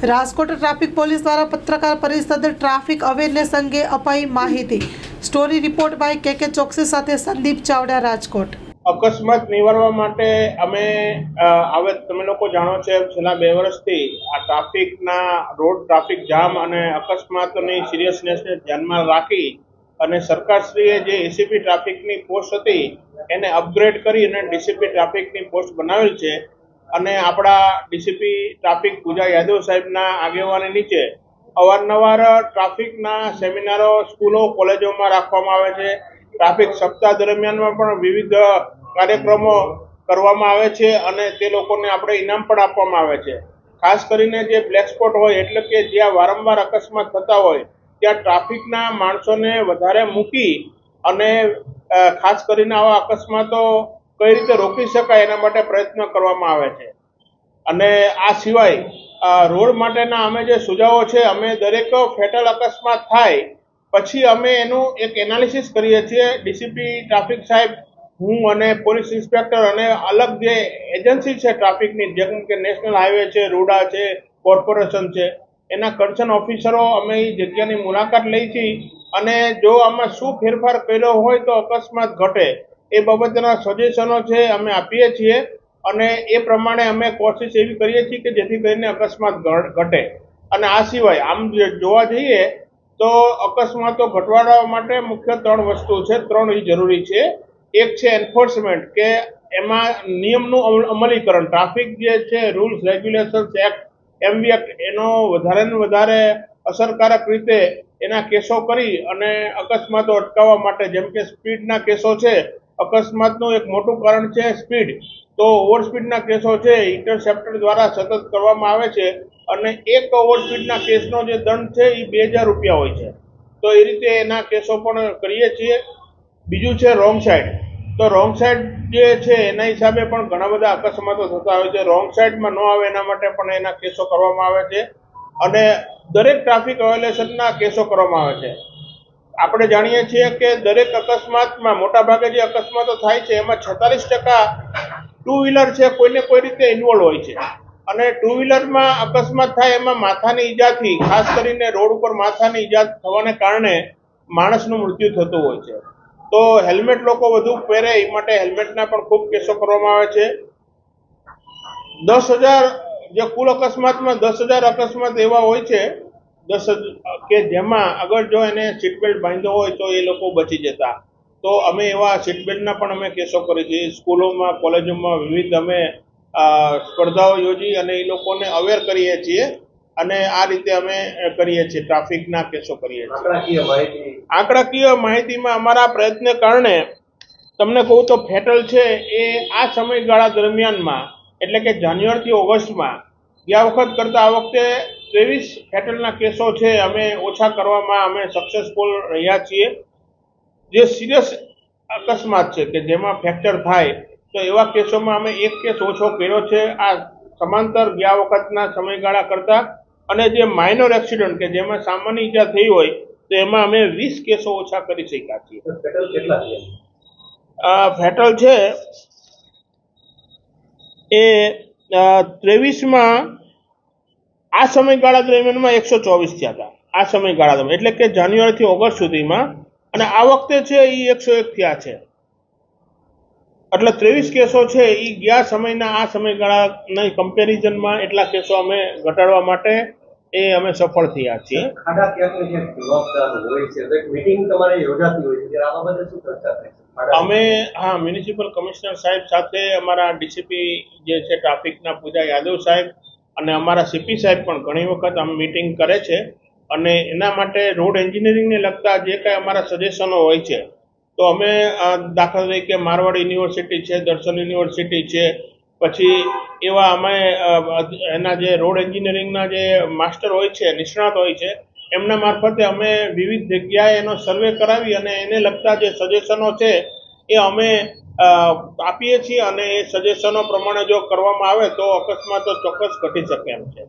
Rajkot traffic police દ્વારા પત્રકાર પરિષદ ટ્રાફિક અવેરનેસ અંગે અપાઈ માહિતી. સ્ટોરી રિપોર્ટ બાય કે કે ચોકસી સાથે સંદીપ ચાવડા, રાજકોટ. અકસ્માત નિવારવા માટે અમે હવે તમે લોકો જાણો છો છેલ્લા બે વર્ષથી આ ટ્રાફિકના રોડ ટ્રાફિક જામ અને અકસ્માતની સિરિયસનેસને ધ્યાનમાં રાખી અને સરકારશ્રીએ જે એસીપી ટ્રાફિકની પોસ્ટ હતી એને અપગ્રેડ કરી અને ડીસીપી ટ્રાફિકની પોસ્ટ બનાવેલ છે અને આપણા ડીસીપી ટ્રાફિક પૂજા યાદવ સાહેબના આગેવાની નીચે અવારનવાર ટ્રાફિકના સેમિનારો સ્કૂલો, કોલેજોમાં રાખવામાં આવે છે. ટ્રાફિક સપ્તાહ દરમિયાનમાં પણ વિવિધ કાર્યક્રમો કરવામાં આવે છે અને તે લોકોને આપણે ઇનામ પણ આપવામાં આવે છે. ખાસ કરીને જે બ્લેક સ્પોટ હોય, એટલે કે જ્યાં વારંવાર અકસ્માત થતા હોય, ત્યાં ટ્રાફિકના માણસોને વધારે મૂકી અને ખાસ કરીને આવા અકસ્માતો કઈ રીતે રોકી શકાય એના માટે પ્રયત્ન કરવામાં આવે છે. અને આ સિવાય રોડ માટેના અમે જે સુઝાવો છે, અમે દરેક ફેટલ અકસ્માત થાય, પછી અમે એનું એક એનાલિસિસ કરીએ છીએ. ડીસીપી ટ્રાફિક સાહેબ, હું અને પોલીસ ઇન્સ્પેક્ટર અને અલગ જે એજન્સી છે ટ્રાફિકની જેમ કે નેશનલ હાઈવે છે, રૂડા છે, કોર્પોરેશન છે, એના કન્સર્ન ઓફિસરો અમે એ જગ્યાની મુલાકાત લઈ છીએ. અને જો આમાં શું ફેરફાર કર્યો હોય તો અકસ્માત ઘટે એ બાબતના સજેશનો છે અમે આપીએ છીએ અને એ પ્રમાણે અમે કોશિશ એવી કરીએ છીએ કે જેથી કરીને અકસ્માત ઘટે અને આ સિવાય આમ જોવા જઈએ તો અકસ્માતો ઘટવાડવા માટે મુખ્ય ત્રણ વસ્તુ છે, ત્રણ એ જરૂરી છે. એક છે એન્ફોર્સમેન્ટ કે એમાં નિયમનું અમલ- અમલીકરણ. ટ્રાફિક જે છે rules regulations act MV act એનો વધારે ને વધારે અસરકારક રીતે એના કેસો કરી અને અકસ્માતો અટકાવવા માટે જેમ કે સ્પીડના કેસો છે અકસ્માતનું એક મોટું કારણ છે સ્પીડ. તો ઓવર સ્પીડના કેસો છે, ઇન્ટરસેપ્ટર દ્વારા સતત કરવામાં આવે છે અને એક ઓવર સ્પીડના કેસનો જે દંડ છે, એ બે હજાર રૂપિયા હોય છે. તો એ રીતે એના કેસો પણ કરીએ છીએ. બીજું છે રોંગ સાઈડ. તો રોંગ સાઈડ જે છે, એના હિસાબે પણ ઘણા બધા અકસ્માતો થતા હોય છે. રોંગ સાઈડમાં ન આવે એના માટે પણ એના કેસો કરવામાં આવે છે. અને દરેક ટ્રાફિક વાયોલેશનના કેસો કરવામાં આવે છે. આપણે જાણીએ છીએ કે દરેક અકસ્માતમાં મોટા ભાગે જે અકસ્માતો થાય છે, એમાં છેતાલીસ ટકા ટુ વ્હીલર છે, કોઈને કોઈ રીતે ઇન્વોલ્વ હોય છે. અને ટુ વ્હીલરમાં અકસ્માત થાય એમાં માથાની ઈજાથી, ખાસ કરીને રોડ ઉપર માથાની ઈજા થવાને કારણે માણસનું મૃત્યુ થતું હોય છે. તો હેલ્મેટ લોકો વધુ પહેરે, એ માટે હેલ્મેટના પણ ખૂબ કેસો કરવામાં આવે છે. દસ હજાર, જે કુલ અકસ્માતમાં દસ હજાર અકસ્માત એવા હોય છે દસ કે જેમાં અગર જો એને સીટ બેલ્ટ બાંધ્યો હોય તો એ લોકો બચી જતા. તો અમે એવા સીટ બેલ્ટના પણ અમે કેસો કરીએ છીએ. સ્કૂલોમાં કોલેજોમાં વિવિધ અમે અ, સ્પર્ધાઓ યોજી અને એ લોકોને અવેર કરીએ છીએ અને આ રીતે અમે કરીએ છીએ ટ્રાફિકના કેસો કરીએ છીએ. આંકડાકીય આંકડાકીય માહિતીમાં અમારા પ્રયત્ન કારણે તમને કહું તો ફેટલ છે એ આ સમયગાળા દરમિયાનમાં એટલે કે જાન્યુઆરીથી ઓગસ્ટમાં ગયા વખત કરતાં આ વખતે ત્રેવીસ ફેટલના કેસો છે અમે ઓછા કરવામાં અમે સક્સેસફુલ રહ્યા છીએ. જે સિરિયસ અકસ્માત છે કે જેમાં ફ્રેક્ચર થાય તો એવા કેસોમાં અમે એક કેસ ઓછો કર્યો છે. આ સમાંતર ગયા વખતના સમયગાળા કરતાં અને જે માઇનોર એક્સિડન્ટ કે જેમાં સામાન્ય ઈજા થઈ હોય તો એમાં અમે વીસ કેસો ઓછા કરી શક્યા છીએ. ફેટલ છે? એ ત્રેવીસમાં આ સમયગાળા દરમિયાનમાં એકસો ચોવીસ થયા હતા. આ સમયગાળા દરમિયાન એટલે કે જાન્યુઆરીથી ઓગસ્ટ સુધીમાં. અને આ વખતે છે એ એકસો એક થયા છે. એટલે ત્રેવીસ કેસો છે એ ગયા સમયના આ સમયગાળાના કમ્પેરિઝનમાં એટલા કેસો અમે ઘટાડવા માટે એ અમે સફળ થયા છીએ. અમે હા મ્યુનિસિપલ કમિશનર સાહેબ સાથે અમારા ડીસીપી જે છે ટ્રાફિકના પૂજા યાદવ સાહેબ અને અમારા સીપી સાહેબ પણ ઘણી વખત આમ મીટિંગ કરે છે. અને એના માટે રોડ એન્જિનિયરિંગને લગતા જે કાંઈ અમારા સજેશનો હોય છે, તો અમે દાખલા તરીકે મારવાડ યુનિવર્સિટી છે, દર્શન યુનિવર્સિટી છે, પછી એવા અમે એના જે રોડ એન્જિનિયરિંગના જે માસ્ટર હોય છે, નિષ્ણાત હોય છે, એમના મારફતે અમે વિવિધ જગ્યાએ એનો સર્વે કરાવી અને એને લગતા જે સજેશનો છે, એ અમે આપીએ છીએ અને એ સજેશનો પ્રમાણે જો કરવામાં આવે તો અકસ્માતો ચોક્કસ ઘટી શકે એમ છે.